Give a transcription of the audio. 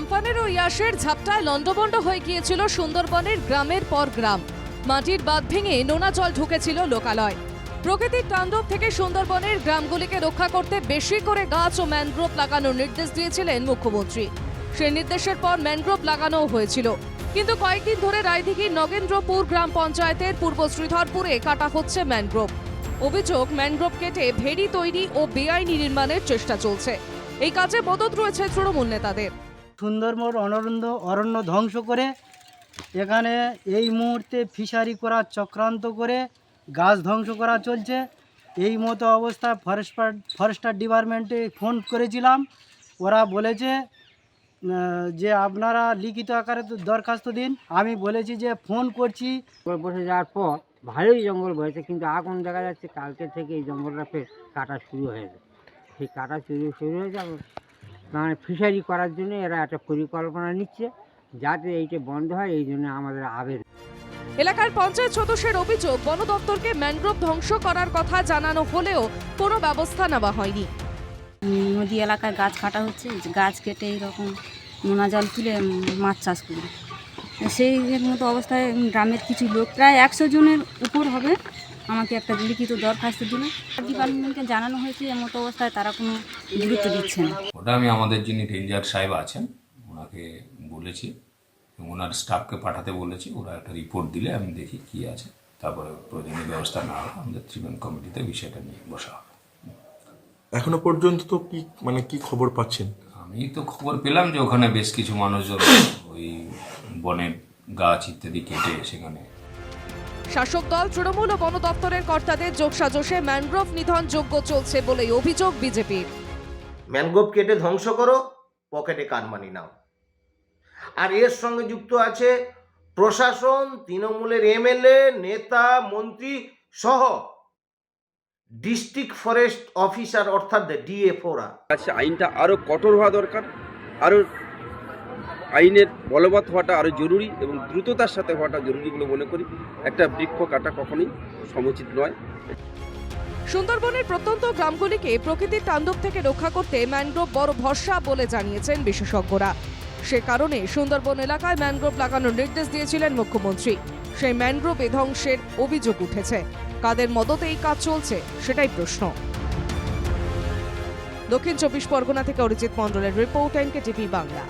আমফানের ও ইয়াসের ঝাপটায় লণ্ডভণ্ড হয়ে গিয়েছিল সুন্দরবনের গ্রামের পর গ্রাম। মাটির বাঁধ ভেঙে নোনা জল ঢুকেছিল লোকালয়। প্রকৃতির তাণ্ডব থেকে সুন্দরবনের গ্রামগুলিকে রক্ষা করতে বেশি করে গাছ ও ম্যানগ্রোভ লাগানোর নির্দেশ দিয়েছিলেন মুখ্যমন্ত্রী। সেই নির্দেশের পর ম্যানগ্রোভ লাগানোও হয়েছিল। কিন্তু কয়েকদিন ধরে রায়দিঘির নগেন্দ্রপুর গ্রাম পঞ্চায়েতের পূর্ব শ্রীধরপুরে কাটা হচ্ছে ম্যানগ্রোভ। অভিযোগ, ম্যানগ্রোভ কেটে ভেড়ি তৈরি ও বেআইনি নির্মাণের চেষ্টা চলছে। এই কাজে মদত রয়েছে তৃণমূল নেতাদের। সুন্দরবন অনরণ্য অরণ্য ধ্বংস করে এখানে এই মুহূর্তে ফিশারি করার চক্রান্ত করে গাছ ধ্বংস করা চলছে। এই মতো অবস্থায় ফরেস্ট ফরেস্টার ডিপার্টমেন্টে ফোন করেছিলাম। ওরা বলেছে যে আপনারা লিখিত আকারে দরখাস্ত দিন। আমি বলেছি যে ফোন করছি। বসে যাওয়ার পর ভালোই জঙ্গল বসেছে, কিন্তু এখন দেখা যাচ্ছে কালকে থেকে এই জঙ্গলটা ফের কাটা শুরু হয়েছে সেই কাটা শুরু শুরু হয়েছে মানে ফিশারি করার জন্য এরা একটা পরিকল্পনা নিচ্ছে যাতে এইটা বন্ধ হয় এই জন্য আমাদের আবেদন। এলাকার পঞ্চায়েত সদস্যের অভিযোগ বন দপ্তরকে ম্যানগ্রোভ ধ্বংস করার কথা জানানো হলেও কোনো ব্যবস্থা নেওয়া হয়নি। নদী এলাকায় গাছ কাটা হচ্ছে গাছ কেটে এইরকম নোনা জল তুলে মাছ চাষ করি। সেই মতো অবস্থায় গ্রামের কিছু লোক প্রায় একশো জনের উপর হবে আমাকে একটা লিখিত দরখাস্ত দিল। ডিপার্টমেন্টকে জানানো হয়েছে এর মতো অবস্থায় তারা কোনো গুরুত্ব দিচ্ছে না। ওটা আমি আমাদের যিনি রেঞ্জার সাহেব আছেন ওনাকে বলেছি এবং ওনার স্টাফকে পাঠাতে বলেছি ওরা একটা রিপোর্ট দিলে আমি দেখি কি আছে। তারপরে প্রয়োজনীয় ব্যবস্থা না হলে আমাদের ত্রিবেন কমিটিতে বিষয়টা নিয়ে বসা হবে। এখনও পর্যন্ত তো কি মানে কি খবর পাচ্ছেন? আমি তো খবর পেলাম যে ওখানে বেশ কিছু মানুষজন ওই বনের গাছ ইত্যাদি কেটে সেখানে শাসক দল তৃণমূল ও বন দপ্তরের কর্তাদের যোগসাজশে ম্যানগ্রোভ নিধন যোগ্য চলছে বলেই অভিযোগ বিজেপির। ম্যানগ্রোভ কেটে ধ্বংস করো পকেটে কানমানি নাও। আর এর সঙ্গে যুক্ত আছে প্রশাসন তৃণমূলের এমএলএ নেতা মন্ত্রী সহ ডিস্ট্রিক্ট ফরেস্ট অফিসার অর্থাৎ ডিএফওরা। কাছে আইনটা আরও কঠোর হওয়া দরকার আরও আইনের বলবৎ হওয়াটা আরও জরুরি এবং দ্রুততার সাথে হওয়াটা জরুরি বলে মনে করি। একটা বৃক্ষ কাটা কখনোই সমুচিত নয়। সুন্দরবনের প্রত্যন্ত গ্রামগুলিকে প্রকৃতির তাণ্ডব থেকে রক্ষা করতে ম্যানগ্রোভ বড় ভরসা বলে জানিয়েছেন বিশেষজ্ঞরা। সে কারণে সুন্দরবন এলাকায় ম্যানগ্রোভ লাগানোর নির্দেশ দিয়েছিলেন মুখ্যমন্ত্রী। সেই ম্যানগ্রোভ ধ্বংসের অভিযোগ উঠেছে। কাদের মদতে এই কাজ চলছে সেটাই প্রশ্ন। দক্ষিণ চব্বিশ পরগনা থেকে অরিজিৎ মণ্ডলের রিপোর্ট এনকে টিভি বাংলা।